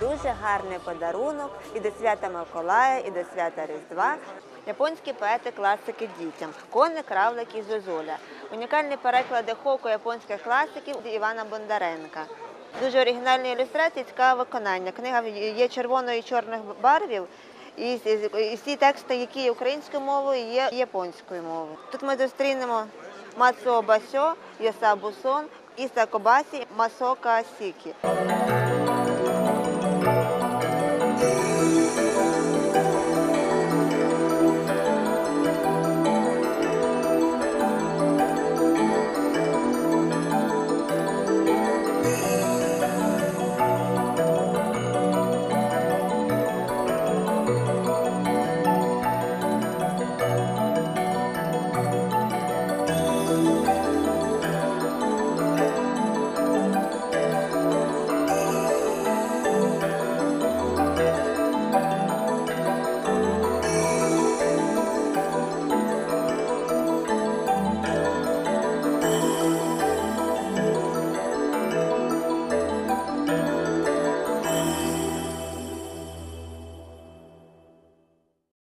дуже гарний подарунок і до свята Миколая, і до свята Різдва. Японські поети класики дітям Коник, Равлик і Зозуля. Унікальні переклади хоку японських класиків Івана Бондаренка. Дуже оригінальні ілюстрації, цікаве виконання. Книга є червоної і чорних барвів. І, і всі тексти, які є українською мовою, є японською мовою. Тут ми зустрінемо Масо Басьо, Йоса Бусон, Іса Кобасі, Масока Сікі.